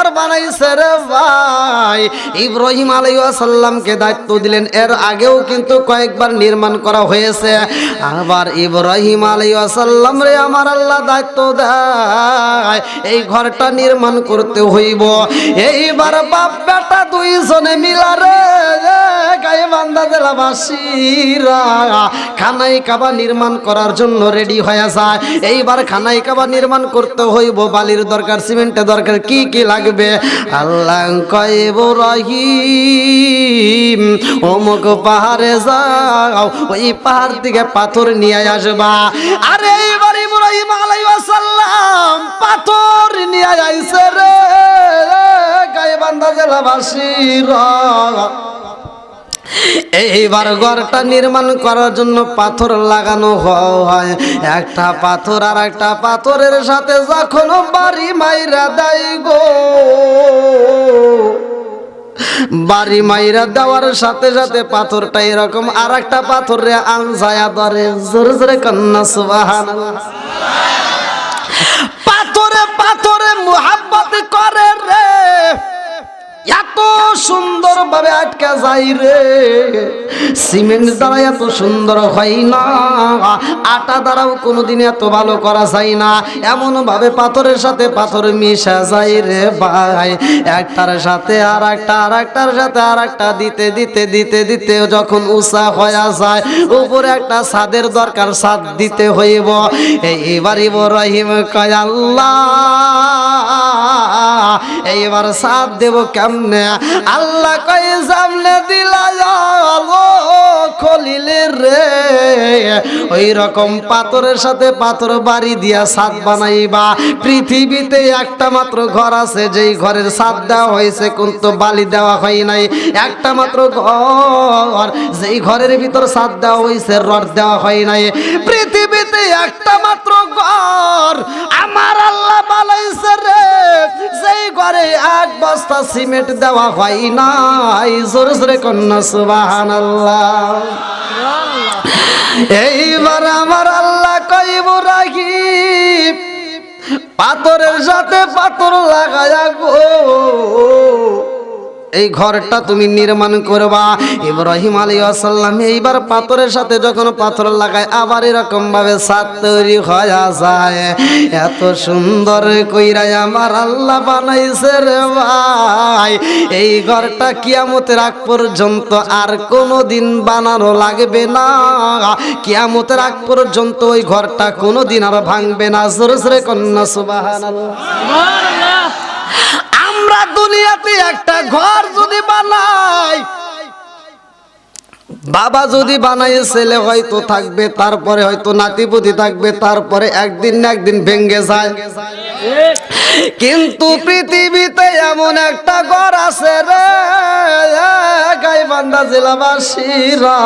ঘর বানাইছে রে। ভাই ইব্রাহিম আলাইসাল্লামকে দায়িত্ব দিলেন। এর আগেও কিন্তু কয়েকবার নির্মাণ করা হয়েছে। আবার ইব্রাহিম আলাইসাল্লাম রে, আমার আল্লাহ দায়িত্ব দেয়। এই ঘরটা নির্মাণ করতে হইব। এইবার বাপ বেটা দুইজনে মিলা রে গায়ে বান্দা জেলাবাসীরা, খানাই কাবা নির্মাণ করার জন্য রেডি যায়। এইবার খানাই কাবা নির্মাণ করতে হইব। বালির দরকার, সিমেন্টের দরকার, কি কি লাগবে? আল্লাহ কয়েব রহিম অমুক পাহাড়ে যাও, ওই পাহাড় থেকে পাথর নিয়ে আসবা। আরে এইবার ইব্রাহিম আলাইসাল্লাম পাথর নিয়ে আইছে রে গায়ে বান্দা জেলাবাসীরা এইবার ঘরটা নির্মাণ করার জন্য পাথর লাগানো হয়। একটা পাথর আর একটা পাথরের সাথে যখন বাড়ি মাইরা দেয় গো। বাড়ি মাইরা দেওয়ার সাথে সাথে পাথরটা এরকম আর একটা পাথর আনসায়া ধরে। জোরে জোরে কন্যা সুবাহান পাথরে পাথরে মুহাব্বত করে রে। এত সুন্দর ভাবে আটকা যাই রে। সিমেন্ট দ্বারা এত সুন্দর হয় না। আটা দ্বারাও কোনোদিন এত ভালো করা যায় না। এমন ভাবে পাথরের সাথে পাথর মিশা যায় রে ভাই। একটার সাথে আর একটা আর একটার সাথে আর একটা দিতে দিতে দিতে দিতে যখন উষা হয়ে যায়, উপরে একটা ছাদের দরকার, ছাদ দিতে হইব। এইবার ইব্রাহিম কয় আল্লাহ। এইবার সাথ দেব কেমনে? আল্লাহ কই সামনে দিলা রে। ওই রকম পাথরের সাথে পাথর বাড়ি দিয়া সাত বানাইবা। পৃথিবীতে একটা মাত্র ঘর আছে, যেই ঘরের সাত দেওয়া হয়েছে, কিন্তু বালি দেওয়া হয় নাই। একটা মাত্র ঘর, যেই ঘরের ভিতর সাত দেওয়া হয়েছে, রড দেওয়া হয় নাই। পৃথিবীতে একটা মাত্র ঘর, আমার আল্লাহ বানাইছে রে। সেই ঘরে এক বস্তা সিমেন্ট দেওয়া হয় নাই। জোরে জোরে কন্যা সুবাহান এইবার আমার আল্লাহ কইব রাখি পাথরের সাথে পাথর লাগায় গো। এই ঘরটা তুমি নির্মাণ করবা। ইব্রাহিম আলী আসাল্লাম এইবার পাথরের সাথে যখন পাথর লাগায়, আবার এরকম ভাবে সাত তৈরি হয়ে যায়। এত সুন্দর কইরাই আমার আল্লাহ বানাইছে রে ভাই। এই ঘরটা কিয়ামতের আগ পর্যন্ত আর কোনো দিন বানানো লাগবে না। কিয়ামতের আগ পর্যন্ত ওই ঘরটা কোনো দিন আর ভাঙবে না। জোরে জোরে কন্যা সুবাহান আমরা দুনিয়াতে একটা ঘর যদি বানাই বাবা যদি বানাই ছেলে হয়তো থাকবে, তারপরে হয়তো নাতিপুতি থাকবে, তারপরে একদিন না একদিন ভেঙ্গে যায়। কিন্তু পৃথিবীতে এমন একটা ঘর আছে রে, গাইবান্ধা জেলাবাসীরা।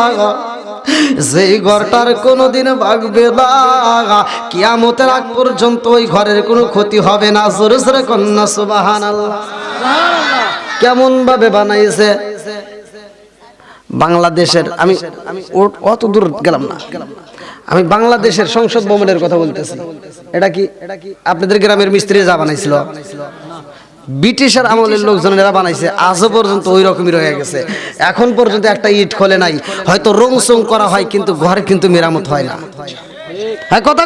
যেই ঘরটার কোনোদিন ভাগবে না, কিয়ামতের আগ পর্যন্ত ওই ঘরের কোনো ক্ষতি হবে না। জোরে জোরে কন্যা সুবাহান আল্লাহ কেমন ভাবে বানাইছে? বাংলাদেশের, আমি অত দূর গেলাম না। আমি বাংলাদেশের সংসদ ভবনের কথা বলতেছি। এটা কি, আপনাদের গ্রামের মিস্ত্রি যা বানাইছিল? ব্রিটিশের আমলের লোকজনেরা বানাইছে। আজও পর্যন্ত ওই রকমই রয়ে গেছে। এখন পর্যন্ত একটা ইট খোলে নাই। হয়তো রং সং করা হয়, কিন্তু ঘর কিন্তু মেরামত হয় না। হ্যাঁ কথা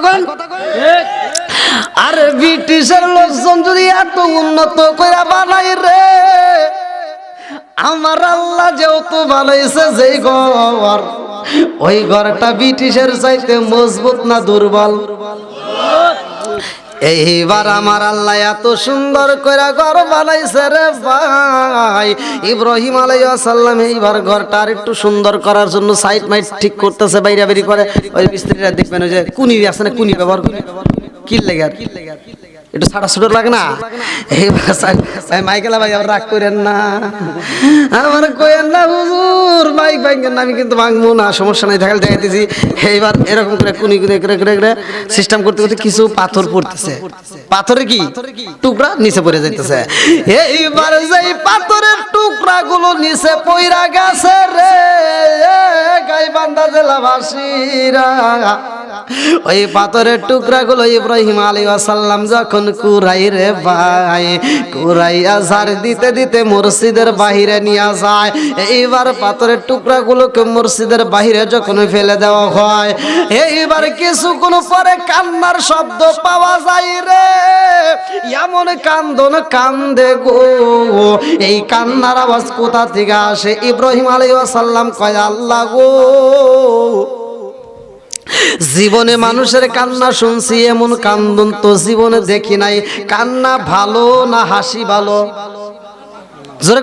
আর ব্রিটিশের লোকজন যদি এত উন্নত করে বানাই রে আমার আল্লাহ যেহেতু বানাইছে যেই ঘর, ওই ঘরটা ব্রিটিশের চাইতে মজবুত না দুর্বল? এইবার আমার আল্লাহ এত সুন্দর করে ঘর বানাইছে রে ভাই। ইব্রাহিম আলাইসাল্লাম এইবার ঘরটা আর একটু সুন্দর করার জন্য সাইড মাইট ঠিক করতেছে, বাইরে বেরি করে। ওই মিস্ত্রিরা দেখবেন ওই যে কুনি আছে না, কুনি ব্যবহার কি লেগে আর? একটু ছাড়া ছুটো লাগে না? সাই মাইকেলা ভাই আবার রাগ করেন না। আমার কইেন না, হুজুর, মাইক ভাঙ্গেন না, আমি কিন্তু ভাঙবো না, সমস্যা নাই, দেখাল দেখাইতেছি। এইবার এরকম করে কুনি কুনি করে করে করে সিস্টেম করতে করতে কিছু পাথর পড়তেছে। পাথরে কি? টুকরা নিচে পড়ে যাইতেছে। এইবার যেই পাথরের টুকরা গুলো নিচে পইরা গেছে রে গাইবান্ধা জেলাবাসীরা। ওই পাথরের টুকরা গুলো ইব্রাহিম আলী আসাল্লাম যখন কুরাই ভাই। কুরাইয়া ঝাড় দিতে দিতে মসজিদের বাহিরে নিয়ে যায়। এইবার পাথরের টুকরাগুলোকে মসজিদের বাহিরে যখন ফেলে দেওয়া হয়, এইবার কিছুক্ষণ পরে কান্নার শব্দ পাওয়া যায় রে। এমন কান্দন কান্দে গো। এই কান্নার আওয়াজ কোথা থেকে আসে? ইব্রাহিম আলাইহিস সালাম কয়, আল্লাহ গো। জীবনে মানুষের কান্না শুনছি, এমন কান্দন তো জীবনে দেখি নাই। কান্না ভালো না হাসি ভালো? জোরে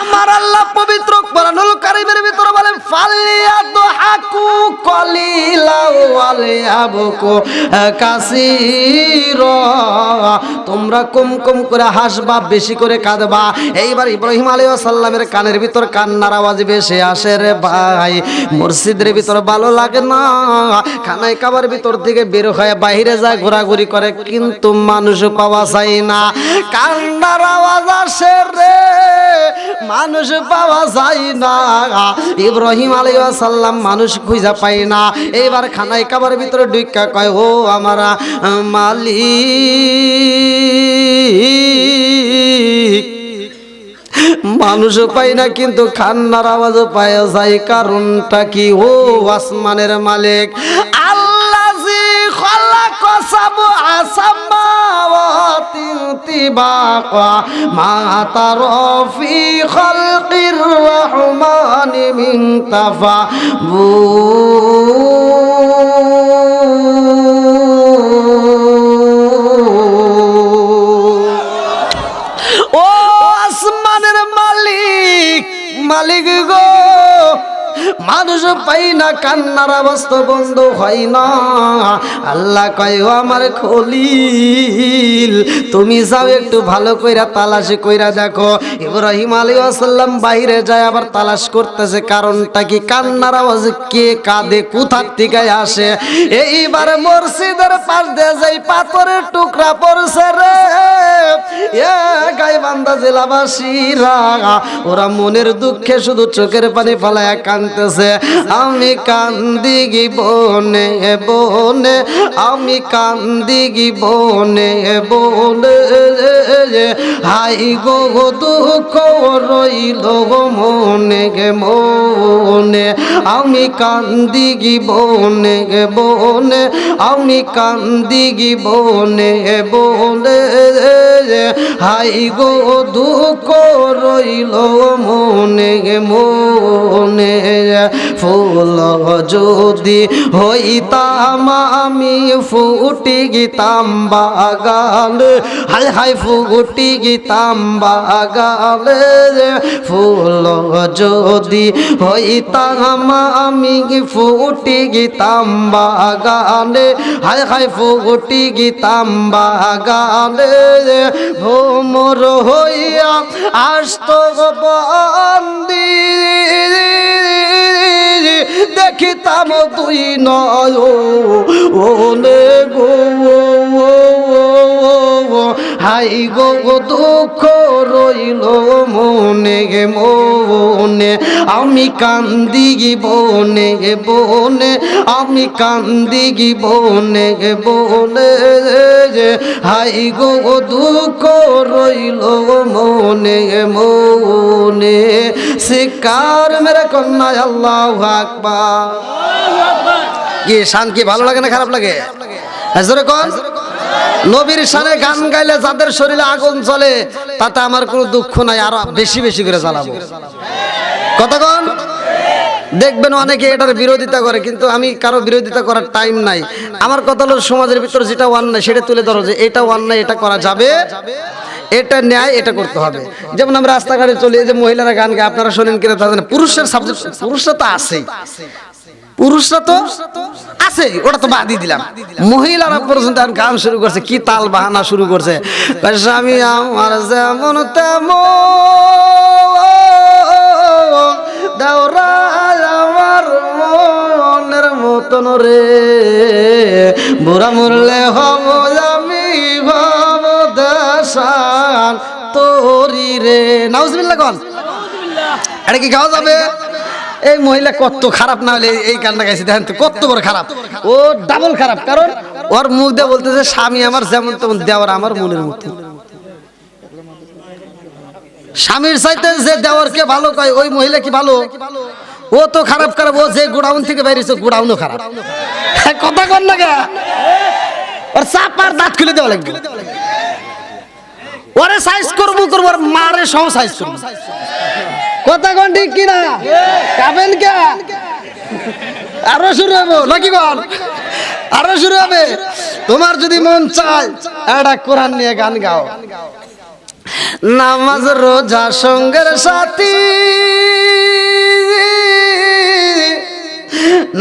আমার আল্লাহ পবিত্র কোরআনুল কারীমের ভিতরে বলেন, ফালিয়াদহাকু কলিলা ওয়ালিয়াবকু কাসীরা। তোমরা কম কম করে হাসবা, বেশি করে কাঁদবা। এইবার ইব্রাহিম আলাইহিস সালামের কানের ভিতর কান্নার আওয়াজ বেশি আসে রে ভাই। মসজিদের ভিতর ভালো লাগে না। খানায় খাবার ভিতর থেকে বের হয়ে বাইরে যায়, ঘোরাঘুরি করে, কিন্তু মানুষ পাওয়া যায় না। কান্নার আওয়াজ আসে রে। মানুষ পাওয়া যায় না। ইব্রাহিম আলাইহিস সালাম মানুষ খুঁজা পায় না। এইবার খানায় খাবার ভিতরে ডুইকা কয়, ও আমারা মালিক। মানুষ পাই না, কিন্তু খান্নার আওয়াজ পায় যায়। কারণটা কি? ও আসমানের মালিক। খলাক সাবু আসামাওয়াতি তিবাকা মা তারফি খালকির রহমানি মিন তাফাবু পাই না, কান্নার অবস্থা বন্ধ হয় না। আল্লাহ কয় আমার খলিল, তুমি যাও একটু ভালো কইরা তালাশি কইরা দেখো। ইব্রাহিম আলী আসাল্লাম বাইরে যায়, আবার তালাশ করতেছে। কারণটা কি? কান্নার আওয়াজ কে কাঁদে, কোথার থেকে আসে? এইবার মসজিদের পাশ দিয়ে যাই, পাথরের টুকরা পড়ছে রে। গাইবান্ধা জেলাবাসীরা, ওরা মনের দুঃখে শুধু চোখের পানি ফালায় কানতেছে আমি কান্দি বনে বনে, আমি কান্দি বনে বনে। হাই গো, দুঃখ রইল মনে গে মনে। আমি কান্দি বনে বনে, আমি কান্দি বনে বনে। হাই গো, দুঃখ রইল মনে গে মনে। ফুল যদি হইতাম, আমি ফুটি গীতাম বাগান হাই হাই ফুটি গীতাম বাগান ফুল যদি হইতাম, আমি ফুটি গীতাম বাগানে হাই হাই ফুটি গীতাম বাগানে ভোমর হইয়া আসত বন্দি। দেখিতাম তুই নয় ওনে গো। হাই গো দুঃখ রইল মনে গে মনে। আমি কান্দি গি বনে গে বনে আমি কান্দি গি বনে গে বনে হাই গো দুঃখ রইল মনে গে মনে। শিকার মেরে কন্যা আল্লাহ আকবার। কি শান কি ভালো লাগে না খারাপ লাগে? হ্যাঁ, জোরে কন। নবীর শানে গান গাইলে যাদের শরীরে আগুন চলে তাতে আমার কোনো দুঃখ নাই আরও বেশি বেশি করে জ্বালাবো। কতক্ষণ? দেখবেন অনেকে এটার বিরোধিতা করে কিন্তু আমি কারও বিরোধিতা করার টাইম নাই। আমার কথা হলো সমাজের ভিতরে যেটা অন্যায় সেটা তুলে ধরো যে এটা অন্যায় এটা করা যাবে। এটা ন্যায় এটা করতে হবে। যেমন আমরা রাস্তাঘাটে চলি যে মহিলারা গান গায় আপনারা শোনেন কিনা তাদের পুরুষের সাবজেক্ট পুরুষরা তো আছেই। পুরুষরা তো আছে ওটা তো বাদই দিলাম। মহিলারা পর্যন্ত এখন গান শুরু করছে, কি তাল বাহানা শুরু করছে। স্বামী, আমার যেমন তেমন আমার মনের মতন রে। বুড়া মরলে হব আমি ভাব দেশান তোরি রে। নাউজবিল্লা কন। এটা কি খাওয়া যাবে? এই মহিলা কত খারাপ না হলে এই গানটা গাইছে, দেখেন কত বড় খারাপ। ও ডাবল খারাপ, কারণ ওর মুখ দিয়ে বলতেছে, স্বামী আমার যেমন তেমন দেওয়ার আমার মনের মতো। স্বামীর চাইতে যে দেওয়ারকে ভালো কয়, ওই মহিলা কি ভালো? ও তো খারাপ খারাপ, ও যে গোডাউন থেকে বেরিয়েছে গোডাউনও খারাপ। কথা কর না কে? ওর চাপার দাঁত খুলে দেওয়া লাগবে। ওরে সাইজ করব করব, ওর মারে সহ সাইজ করব। কথা কোন ঠিক কিনা? খাবেন কে? আরও শুরু হব, নাকি বল আরও শুরু হবে। তোমার যদি মন চায়, একটা কোরআন নিয়ে গান গাও। নামাজ রোজা সঙ্গের সাথী।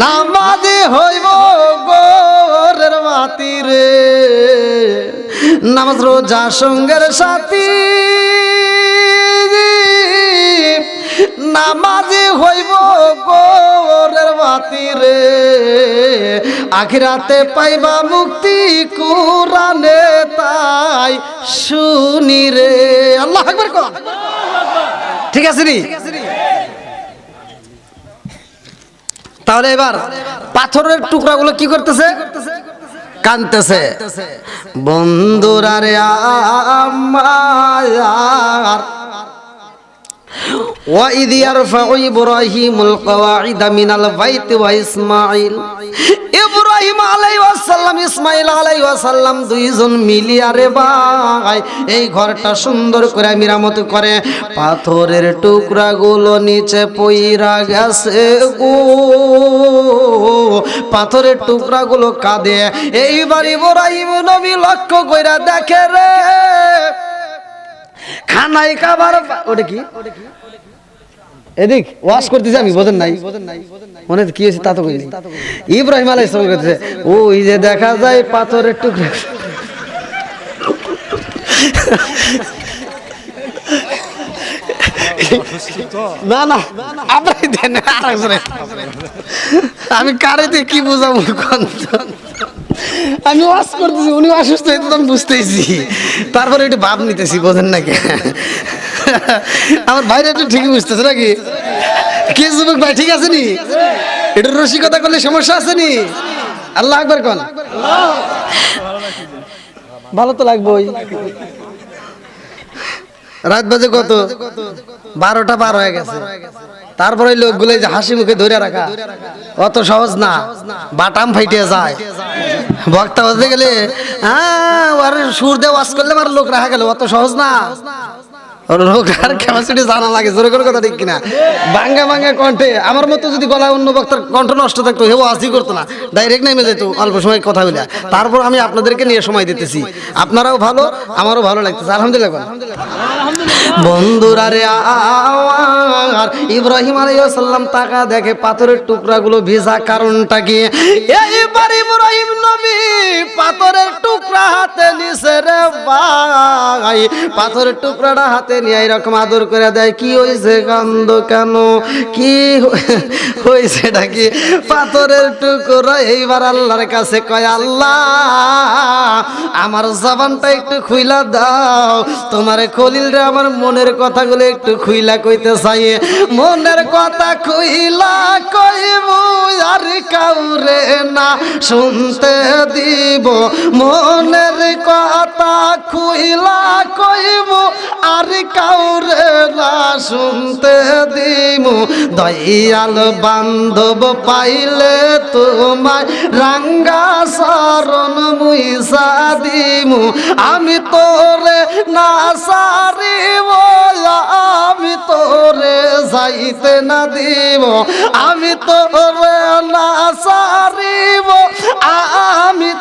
নামাজে হইব গোরের মাতি রে নামাজ রোজা সঙ্গের সাথী। নামাজে হইব গোরের মাতি রে। আখিরাতে পাইবা মুক্তি কোরআনে তাই শুনি রে। আল্লাহ আকবার কর। ঠিক আছে নি? তাহলে এবার পাথরের টুকরাগুলো কি করতেছে? কানতেছে। বন্ধুরা রে আমার وإذ يرفع إبراهيم القواعد من البيت وإسماعيل ইব্রাহিম আলাইহিসসালাম ইসমাইল আলাইহিসসালাম দুইজন মিলিয়া রে ভাই এই ঘরটা সুন্দর করে মেরামত করে পাথরের টুকরাগুলো নিচে পইরা গেছে গো পাথরের টুকরাগুলো কাঁদে এইবার ইব্রাহিম নবী লক্ষ্য কইরা দেখে রে খানাই খাবার ওটা কি? এদিক, ওয়াশ করতেছি আমি, বোঝেন নাই। মনে কি হয়েছে তা তো ইব্রাহিম আলাই করতেছে যে দেখা যায় পাথরের না না আপনি দেন আমি কারে দিয়ে কি বুঝাবো আমি ওয়াশ করতেছি, উনি অসুস্থ হয়েছে তো আমি বুঝতেছি। তারপরে একটু ভাব নিতেছি, বোঝেন নাকি আমার ভাইরা একটু ঠিকই বুঝতেছে নাকি? কে যুবক ভাই, ঠিক আছে নি? একটু রসিকতা করলে সমস্যা আছে নি? আল্লাহ একবার কন। ভালো তো লাগবেই। রাত বাজে কত? বারোটা পার হয়ে গেছে। তারপরে লোকগুলো যে হাসি মুখে ধরে রাখা, অত সহজ না, বাটাম ফাইটে যায়। বক্তা হতে গেলে হ্যাঁ সুর দিয়ে ওয়াশ করলে আমার লোক রাখা গেল, অত সহজ না। আর ক্যাপাসিটি জানা লাগে, জোরে করে কথা ঠিক কিনা? কণ্ঠে, আমার মতো যদি অন্য বক্তার কণ্ঠ নষ্ট থাকতো, হেও করতো না। ডাইরেক্ট নেমে যেত, অল্প সময় কথা বলে তারপর আমি আপনাদেরকে নিয়ে সময় দিতেছি। আপনারাও ভালো, আমারও ভালো লাগতেছে। আলহামদুলিল্লাহ বন্ধুরা রে আর ইব্রাহিম দেখে পাথরের টুকরাগুলো ভিজা কারণটা কি? এইবার ইব্রাহিম নবী পাথরের টুকরা নিছে রে ভাই, পাথরের টুকরাটা হাতে নিয়ে এরকম আদর করে দেয়। কি হয়েছে কান্দ কেন? কি হয়েছে কি পাথরের টুকরা, এইবার আল্লাহর কাছে কয়, আল্লাহ, আমার জবানটা একটু খুইলা দাও। তোমার খলিল রে আমার মনের কথাগুলো একটু খুইলা কইতে চাই। মনের কথা খুইলা কইব আর কাউরে না শুনতে দিব। মনের কথা খুইলা কইব আর কাউরে না শুনতে দিব দয়াল বান্ধব পাইলে তোমায় রাঙ্গা শরণ মুইসা দিমু। আমি তোরে না সারিব, আমি তোরে যাইতে না দিব। আমি তোরে না সারিব আমি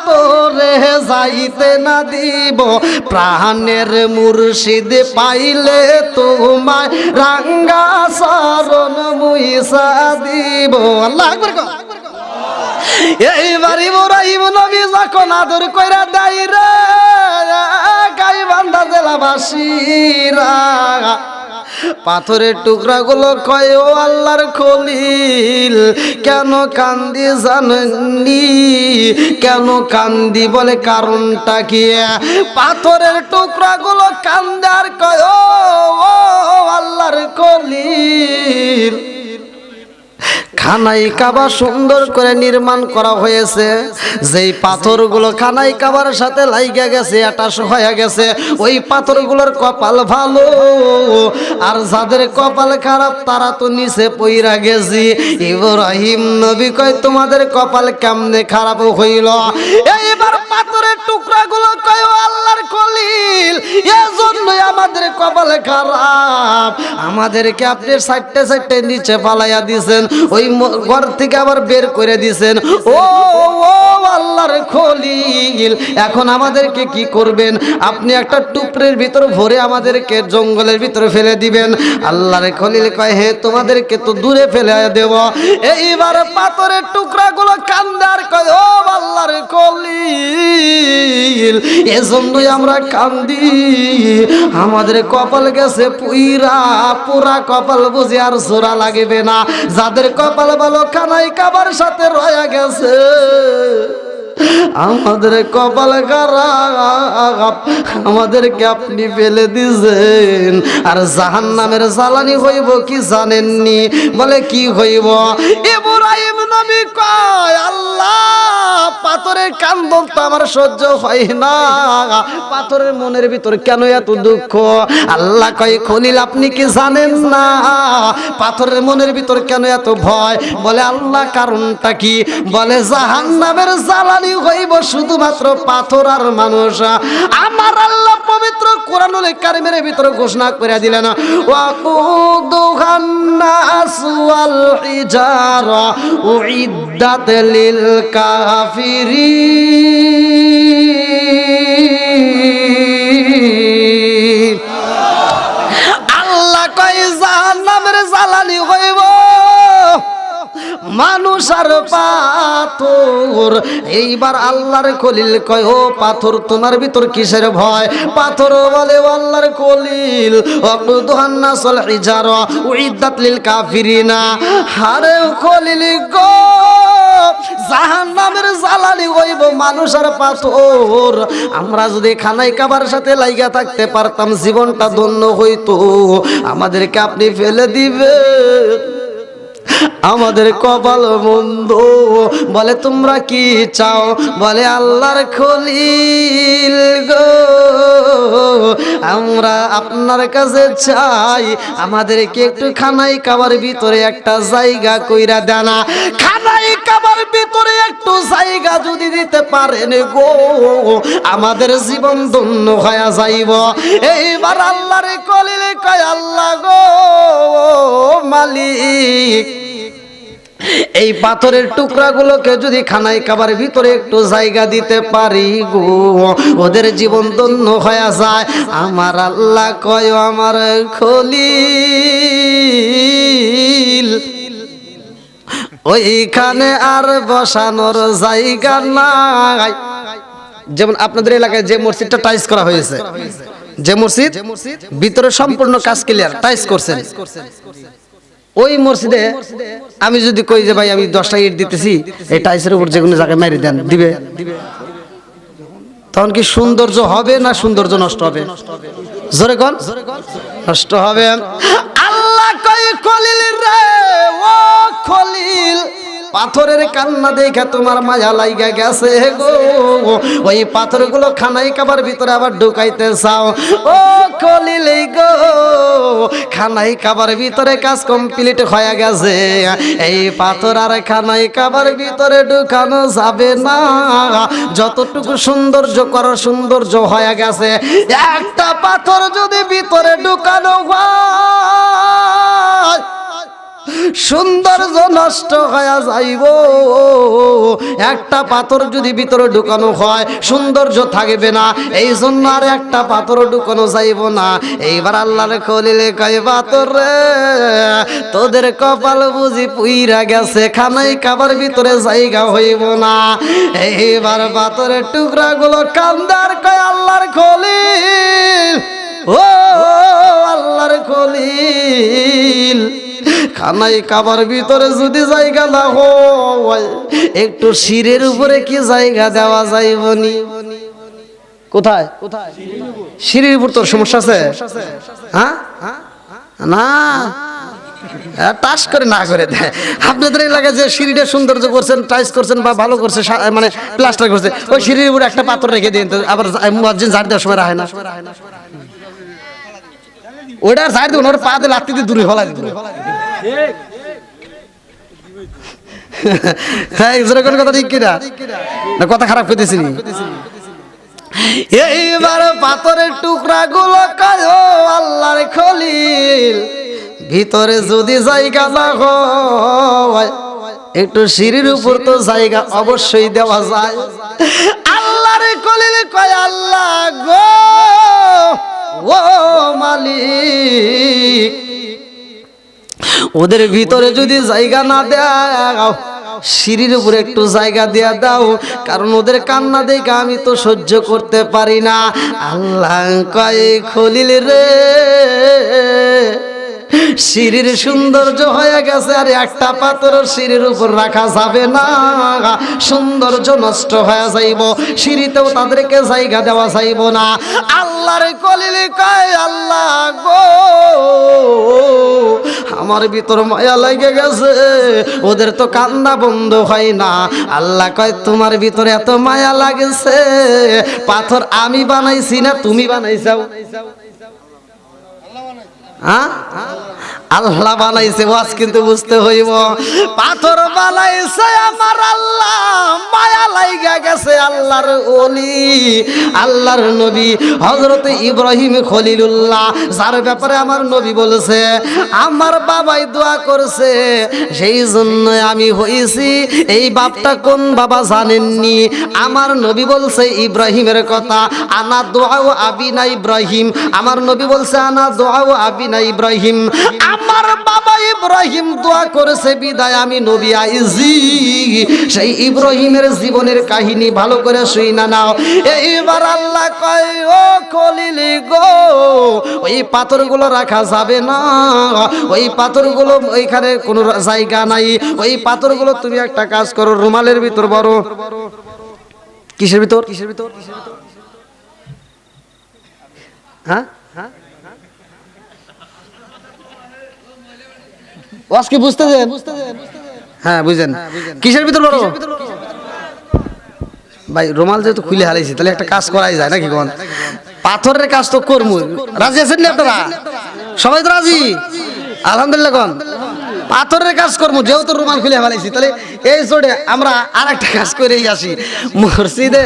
তোরে যাইতে না দিব প্রাণের মুর্শিদ পাইলে তোমায় রাঙ্গা সারণ মুইসা দিব আল্লাহ। এইবার ইব্রাহিম নবী যখন আদর কইরা দেয় রে, গাই বান্ধা জেলাবাসীরা, পাথরের টুকরাগুলো কয়, ও আল্লাহর খলিল, কেন কান্দি জানেননি কেন কান্দি বলে কারণটা কি? পাথরের টুকরাগুলো কান্দে আর কয় ও আল্লাহর খলিল। খানাই কাবা সুন্দর করে নির্মাণ করা হয়েছে। যেই পাথরগুলো খানাই কাবার সাথে লাইগা গেছে আটাশ হয়ে গেছে, ওই পাথরগুলোর কপাল ভালো। আর যাদের কপাল খারাপ, তারা তো নিচে পইরা গেছি। ইব্রাহিম নবী কয়, তোমাদের কপাল কেমনে খারাপ হইল? এইবার পাথরের টুকরাগুলো কয় আল্লাহর কলিল এজন্যই আমাদের কপাল খারাপ। আমাদেরকে আপনি সাইডে সাইডে নিচে পালাইয়া দিছেন। ওই ঘর থেকে আবার বের করে দিছেন। ও ও, আল্লাহর খলিল, এখন আমাদেরকে কি করবেন? আপনি একটা টুকরের ভিতর ভরে আমাদেরকে জঙ্গলের ভিতরে ফেলে দিবেন। আল্লাহর খলিল কয়, হে, তোমাদেরকে তো দূরে ফেলে দেব। এইবার পাথরের টুকরাগুলো কান্দার কয়, ও, আল্লাহর খলিল। এজন্যই আমরা কান্দি। আমাদের কপাল গেছে পুইরা, পুরা কপাল বুঝে আর সোরা লাগবে না। যাদের কপাল ভালো খানাই কাবার সাথে রয়া গেছে। আমাদের কপাল খারাপ, আমাদেরকে আপনি ফেলে দিয়েছেন। আর জাহান নামের জ্বালানি হইব কি জানেননি? বলে, কি হইব? কয়, আল্লাহ, পাথরের তো আমার সহ্য হয় না। পাথরের মনের ভিতর কেন এত দুঃখ? আল্লাহ কয়, খলিল, আপনি কি জানেন না? পাথরের মনের ভিতর কেন এত ভয়? বলে, আল্লাহ, কারণটা কি? বলে জাহান নামের জ্বালানি হইব শুধুমাত্র পাথর আর মানুষ। আমার আল্লাহ পবিত্র কোরআনুল কারিমের ভিতরে ঘোষণা করে দিলেন ওয়াকুদুহান নাস ওয়াল হিজারা লিল কাফিরিন মানুষ আর পাথর। এইবার আল্লাহর কলিল কয়, ও পাথর, তোমার ভিতর কিসের ভয়? পাথর বলে, আল্লাহর কলিল হারে মানুষ আর পাথর। আমরা যদি খানাই কাবার সাথে লাইগা থাকতে পারতাম, জীবনটা ধন্য হইতো। আমাদেরকে আপনি ফেলে দিবেন। আমাদের কপাল মন্দ বলে তোমরা কি চাও? বলে আল্লাহর খলিল গো, আমরা আপনার কাছে চাই, আমাদেরকে একটু খানাই খাবার ভিতরে একটা জায়গা কইরা দেনা খানাই খাবার ভিতরে একটু জায়গা যদি দিতে পারেন গো, আমাদের জীবন ধন্য হয়ে যাইব। এইবার আল্লাহর কলিল কয়, আল্লাহ গো মালিক এই পাথরের টুকরাগুলোকে যদি খানাই খাবার ভিতরে একটু জায়গা দিতে পারি গো, ওদের জীবন ধন্য হয়ে যায়। আমার আল্লাহ কয়, আমার খলিল, ওইখানে আর বসানোর জায়গা নাই। যেমন আপনাদের এলাকায় যে মসজিদটা টাইস করা হয়েছে, যে মসজিদ ভিতরে সম্পূর্ণ কাজ ক্লিয়ার টাইস করছেন। ওই মসজিদে আমি যদি কই যে ভাই আমি দশটা ইট দিতেছি, এই টাইসের উপর যে কোনো জায়গায় মেরে দেন, দিবে? তখন কি সৌন্দর্য হবে না সৌন্দর্য নষ্ট হবে? জোরে কন। নষ্ট হবে। আল্লাহ কই খলিল রে, ও খলিল। পাথরের কান্না দেখে তোমার মায়া লাইগা গেছে গো। ওই পাথরগুলো খানাই কাবার ভিতরে আবার ঢুকাইতে চাও। ও খলিল গো, খানাই কাবার ভিতরে কাজ কমপ্লিট হয়ে গেছে। এই পাথর আর খানাই কাবার ভিতরে ঢুকানো যাবে না। যতটুকু সৌন্দর্য করার সৌন্দর্য হয়ে গেছে। একটা পাথর সৌন্দর্য নষ্ট হয়ে যাইব। একটা পাথর যদি ভিতরে ঢুকানো হয়, সৌন্দর্য থাকবে না। এই জন্য আর একটা পাথর ঢুকানো যাইব না। এইবার আল্লাহর খলিলে কয়, পাথর রে, তোদের কপাল বুঝি পুইরা গেছে। খানাই কাবার ভিতরে জায়গা হইব না। এইবার পাথরের টুকরা গুলো কান্দার কয়, আল্লাহর খলিল, ও আল্লাহর খলিল খানাই কাবার ভিতরে যদি জায়গা না হয়, একটু শিরের উপরে কি জায়গা দেওয়া যাইবনি কোথায়? সিঁড়ির উপর তোর সমস্যা আছে? হ্যাঁ? না। টাচ করে না করে দেয় আপনাদের এলাকায় যে সিঁড়িটা সৌন্দর্য করছেন টাইস করছেন বা ভালো করছে মানে প্লাস্টার করছে, ওই সিঁড়ির উপরে একটা পাথর রেখে দিন তো, আবার মসজিদ ঝাড় দেওয়ার সময় রাখে না। ওইটা ঝাড় দেবেন ওর পা দিয়ে লাত্তি দিয়ে দূরে ফেলা দিবেন হ্যাঁ কথা ঠিক কিনা না, কথা খারাপ করতেছি? এইবার পাথরের টুকরা গুলো আল্লাহর খলিল, ভিতরে যদি জায়গা না হয়, একটু সিঁড়ির উপর তো জায়গা অবশ্যই দেওয়া যায় আল্লাহর খলিল কয়, আল্লাহ গো, ও মালিক ওদের ভিতরে যদি জায়গা না দাও সিঁড়ির উপরে একটু জায়গা দেয়া দাও, কারণ ওদের কান্না দেখে আমি তো সহ্য করতে পারি না। আল্লাহ কয়ে, খলিল রে সিঁড়ির সৌন্দর্য হয়ে গেছে, আর একটা পাথর সিঁড়ির উপর রাখা যাবে না। সৌন্দর্য নষ্ট হয়ে যাইব, সিঁড়িতেও তাদেরকে জায়গা দেওয়া যাইব না। আল্লাহর কলিল কয়, আল্লাহ গো, আমার ভিতর মায়া লাগে গেছে, ওদের তো কান্না বন্ধ হয় না। আল্লাহ কয়, তোমার ভিতরে এত মায়া লাগছে, পাথর আমি বানাইছি না, তুমি বানাইছাও হ্যাঁ? আল্লাহ বানাইছে, ওয়াজ কিন্তু বুঝতে হইব। পাথর বানাইছে আমার আল্লাহ, মায়া লাইগা গেছে আল্লাহর ওলি, আল্লাহর নবী, হযরত ইব্রাহিম খলিলুল্লাহ, যার ব্যাপারে আমার নবী বলেছে, আমার বাবাই দোয়া করছে, সেই জন্য আমি হইছি, এই বাপটা কোন বাবা জানেননি? আমার নবী বলছে ইব্রাহিমের কথা, আনা দোয়াও আবিনা ইব্রাহিম। আমার নবী বলছে, আনা দোয়াও আবিনা ইব্রাহিম? আমার বাবা ইব্রাহিম দোয়া করেছে, বিদায় আমি নবী আইজি। সেই ইব্রাহিমের জীবনের কাহিনী ভালো করে শুই না নাও। এইবার আল্লাহ কয়, ও কলিলি গো, ওই পাথরগুলো রাখা যাবে না। ওই পাথরগুলো ওইখানে কোনো জায়গা নাই। ওই পাথরগুলো তুমি একটা কাজ করো, রুমালের ভিতর বড় কিসের ভিতর? কিসের ভিতর? হ্যাঁ? ওয়াজ কি বুঝতে দেন? হ্যাঁ বুঝেন। কিসের ভিতর বড়? ভাই রুমাল যেহেতু খুলে হারাইছি তাহলে একটা কাজ করাই যায় নাকি কোন? পাথরের কাজ তো করব রাজি আছেন না আপনারা? সবাই তো রাজি? আলহামদুলিল্লাহ কোন? পাথরের কাজ করব যেহেতু রুমাল খুলে হারাইছি তাহলে এই জোরে আমরা আর একটা কাজ করেই আসি। মসজিদে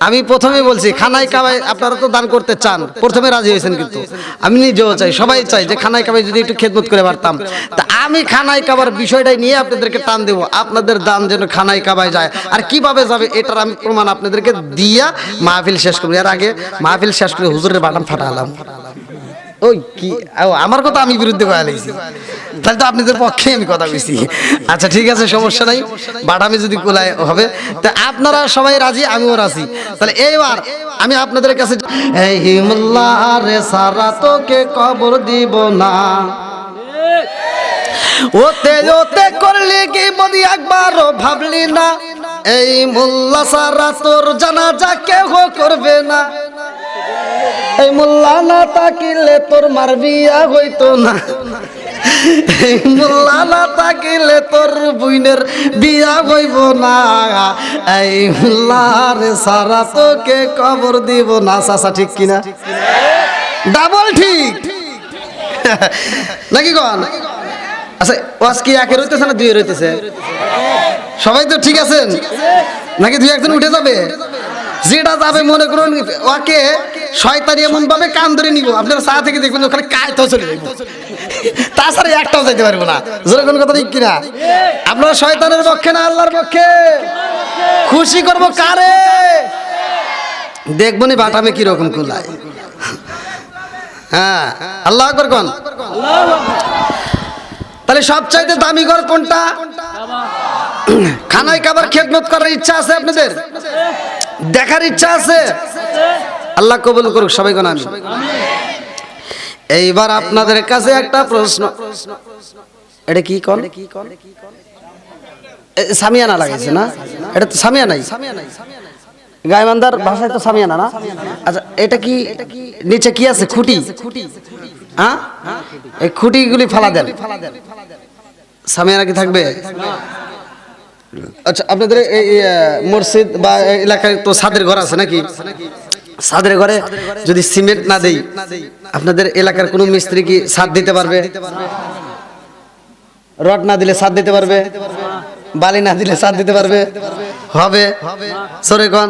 আমি প্রথমে বলছি খানায় কাবাই আপনারা তো দান করতে চান প্রথমে রাজি হয়েছেন কিন্তু। আমি নিজেও চাই সবাই চাই যে খানায় কাবাই যদি একটু খেদমত করে পারতাম তা আমি খানায় কাবার বিষয়টাই নিয়ে আপনাদেরকে টান দেবো। আপনাদের দান যেন খানায় কাবায় যায়। আর কীভাবে যাবে এটার আমি প্রমাণ আপনাদেরকে দিয়া মাহফিল শেষ করব। এর আগে মাহফিল শেষ করে হুজুরের বাটাম ফাটালাম। ওই কি আমার কথা আমি বিরুদ্ধে কয়া লাগছি তাহলে তো আপনাদের পক্ষে আমি কথা কইছি আচ্ছা ঠিক আছে, সমস্যা নাই। বাটামি যদি কোলায় হবে। তা আপনারা সবাই রাজি, আমিও রাজি। তাহলে এইবার আমি আপনাদের কাছে রে সারা তোকে কবর দিব না। ওতে ওতে করলি কি বদি একবারও ভাবলি না। এই মোল্লা সারা তোর জানাজা কেহ করবে না। এই মোল্লা না তাকিলে তোর মার বিয়া হইতো না। মোল্লা না তাকিলে তোর বুইনের বিয়া হইব না। এই সারা তোকে কবর দিব না। চাচা ঠিক কিনা? ডাবল ঠিক। নাকি কন? আচ্ছা ওয়াজ কি একে রইতেছে না দুই রইতেছে? সবাই তো ঠিক আছেন? নাকি দুই একজন উঠে যাবে? যেটা যাবে মনে করুন ওকে শয়তানি এমন ভাবে কান ধরে নিব। আপনারা চা থেকে দেখবেন ওখানে কায়তো চলে যাইব। তাছাড়া একটাও যাইতে পারব না। জোরে কোন কথা ঠিক কিনা? আপনারা শয়তানের পক্ষে না আল্লাহর পক্ষে? খুশি করব কারে? দেখব নি বাটামে কীরকম কুলায়। হ্যাঁ আল্লাহ আকবর কোন? তাহলে সবচাইতে দামি ঘর কোনটা? খানায় খাবার খেদমত করার ইচ্ছা আছে আপনাদের? দেখার ইচ্ছা আছে? আল্লাহ কবুল করুক, সবাই কোন এইবার আপনাদের কাছে একটা প্রশ্ন। এটা কি কন? সামিয়ানা লাগাইছে না? এটা তো সামিয়া নাই। গায়মান্দার ভাষায় তো সামিয়ানা না? আচ্ছা এটা কি নিচে কি আছে? খুঁটি? হ্যাঁ? এই খুঁটিগুলি ফালা দেন। সামিয়ানা কি থাকবে? আচ্ছা আপনাদের এই মসজিদ বা এলাকায় তো সাদের ঘর আছে নাকি? সাদের ঘরে যদি সিমেন্ট না দেই, আপনাদের এলাকার কোনো মিস্ত্রি কি সাদ দিতে পারবে? রড না দিলে সাদ দিতে পারবে? বালি না দিলে সাদ দিতে পারবে? হবে? সরে কন?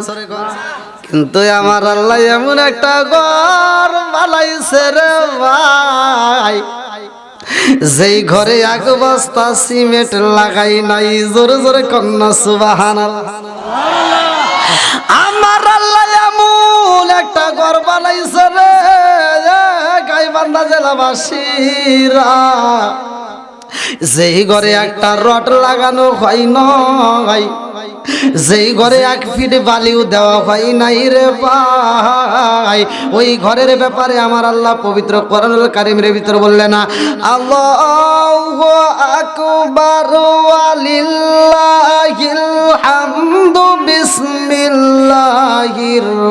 কিন্তু আমার আল্লাহ এমন একটা ঘর বানাইছে রে ভাই। যেই ঘরে এক বস্তা সিমেন্ট লাগাই নাই, জোরে জোরে কন্যা সুবাহান আমার আল্লাহ এমন একটা ঘর বানাইছে রে গাইবান্ধা জেলাবাসীরা। যেই ঘরে একটা রড লাগানো হয় নয় যেই ঘরে এক ফিট বালিও দেওয়া হয় নাই রে ভাই। ওই ঘরের ব্যাপারে আমার আল্লাহ পবিত্র কোরআনুল কারিমের ভিতর বললেন না আল্লাহু আকবার, ওয়ালিল্লাহিল হামদু বিসমিল্লাহির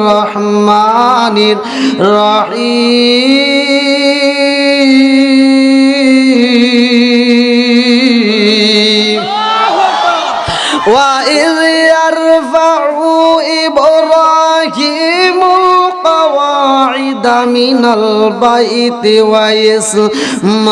রহমানির রহিম। من البيت وإسماعيل